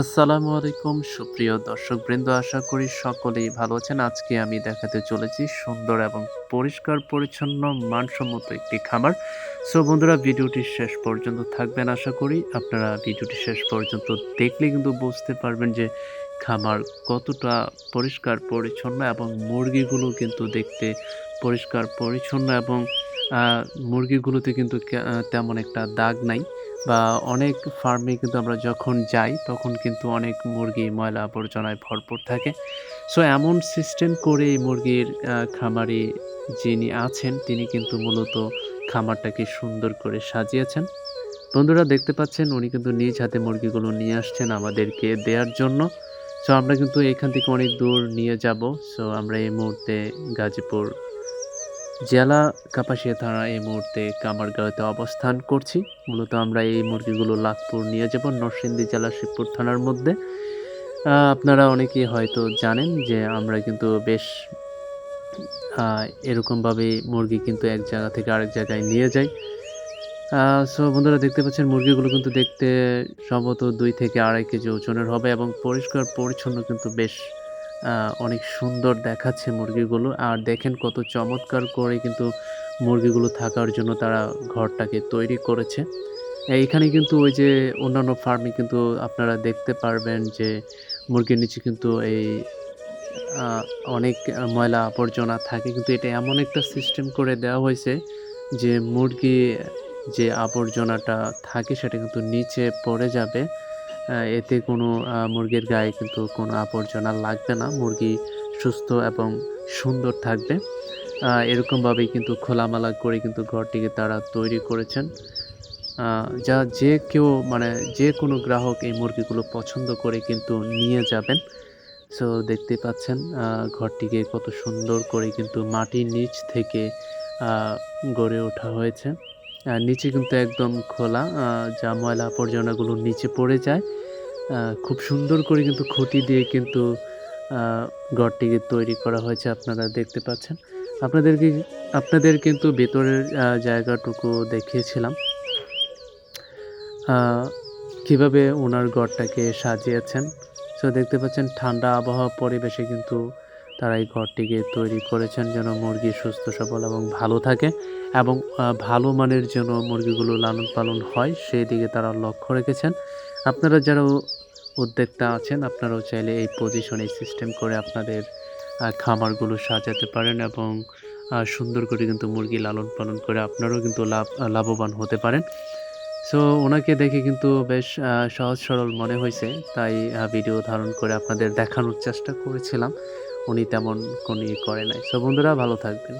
আসসালামু আলাইকুম, সুপ্রিয় দর্শকবৃন্দ, আশা করি সকলেই ভালো আছেন। আজকে আমি দেখাতে চলেছি সুন্দর এবং পরিষ্কার পরিচ্ছন্ন মানসম্মত একটি খামার। সো বন্ধুরা, ভিডিওটি শেষ পর্যন্ত থাকবেন আশা করি। আপনারা ভিডিওটি শেষ পর্যন্ত দেখলে কিন্তু বুঝতে পারবেন যে খামার কতটা পরিষ্কার পরিচ্ছন্ন এবং মুরগিগুলো কিন্তু দেখতে পরিষ্কার পরিচ্ছন্ন এবং মুরগিগুলোতে কিন্তু তেমন একটা দাগ নাই। বা অনেক ফার্মে কিন্তু আমরা যখন যাই, তখন কিন্তু অনেক মুরগি ময়লা আবর্জনায় ভরপুর থাকে। সো এমন সিস্টেম করে মুরগির খামারি যিনি আছেন, তিনি কিন্তু মূলত খামারটাকে সুন্দর করে সাজিয়েছেন। বন্ধুরা, দেখতে পাচ্ছেন, উনি কিন্তু নিজ হাতে মুরগিগুলো নিয়ে আসছেন আমাদেরকে দেওয়ার জন্য। সো আমরা কিন্তু এখান থেকে অনেক দূর নিয়ে যাব। সো আমরা এই মুহূর্তে গাজীপুর জেলা কাপাসিয়া থানা এই মুহূর্তে কামারগাঁওতে অবস্থান করছি। মূলত আমরা এই মুরগিগুলো লাখপুর নিয়ে যাব, নরসিংদী জেলার শিবপুর থানার মধ্যে। আপনারা অনেকেই হয়তো জানেন যে আমরা কিন্তু বেশ এরকমভাবে মুরগি কিন্তু এক জায়গা থেকে আরেক জায়গায় নিয়ে যাই। সো বন্ধুরা দেখতে পাচ্ছেন, মুরগিগুলো কিন্তু দেখতে সম্ভবত দুই থেকে আড়াই কেজি ওজনের হবে এবং পরিষ্কার পরিচ্ছন্ন কিন্তু বেশ অনেক সুন্দর দেখাচ্ছে মুরগিগুলো। আর দেখেন কত চমৎকার করে কিন্তু মুরগিগুলো থাকার জন্য তারা ঘরটাকে তৈরি করেছে। এইখানে কিন্তু ওই যে অন্যান্য ফার্মে কিন্তু আপনারা দেখতে পারবেন যে মুরগির নিচে কিন্তু এই অনেক ময়লা আবর্জনা থাকে। কিন্তু এটা এমন একটা সিস্টেম করে দেওয়া হয়েছে যে মুরগি যে আবর্জনাটা থাকে সেটা কিন্তু নিচে পড়ে যাবে। এতে কোনো মুরগির গায়ে কিন্তু কোনো আবর্জনা লাগবে না। মুরগি সুস্থ এবং সুন্দর থাকবে। এরকমভাবেই কিন্তু খোলামেলা করে কিন্তু ঘরটিকে তারা তৈরি করেছেন। যা যে কেউ মানে যে কোনো গ্রাহক এই মুরগিগুলো পছন্দ করে কিন্তু নিয়ে যাবেন। সো, দেখতে পাচ্ছেন ঘরটিকে কত সুন্দর করে কিন্তু মাটির নিচ থেকে গড়ে ওঠা হয়েছে। নিচে কিন্তু একদম খোলা যা ময়লা আবর্জনাগুলো নিচে পড়ে যায়। খুব সুন্দর করে কিন্তু খুঁটি দিয়ে কিন্তু ঘরটিকে তৈরি করা হয়েছে আপনারা দেখতে পাচ্ছেন। আপনাদেরকে, আপনাদের কিন্তু ভেতরের জায়গাটুকু দেখিয়েছিলাম। কীভাবে ওনার ঘরটাকে সাজিয়েছেন। সো দেখতে পাচ্ছেন, ঠান্ডা আবহাওয়া পরিবেশে কিন্তু তারা এই ঘরটিকে তৈরি করেছেন, যেন মুরগি সুস্থ, সবল এবং ভালো থাকে। এবং ভালো মানের যেন মুরগিগুলো লালন পালন হয় সেই দিকে তারা লক্ষ্য রেখেছেন। আপনারা যারা উদ্যোক্তা আছেন, আপনারাও চাইলে এই পজিশনে সিস্টেম করে আপনাদের খামারগুলো সাজাতে পারেন এবং সুন্দর করে কিন্তু মুরগি লালন পালন করে আপনারাও কিন্তু লাভ লাভবান হতে পারেন। সো ওনাকে দেখে কিন্তু বেশ সহজ সরল মনে হয়েছে। তাই ভিডিও ধারণ করে আপনাদের দেখানোর চেষ্টা করেছিলাম। উনি তেমন কোনো ই করে নাই। সো বন্ধুরা, ভালো থাকবেন।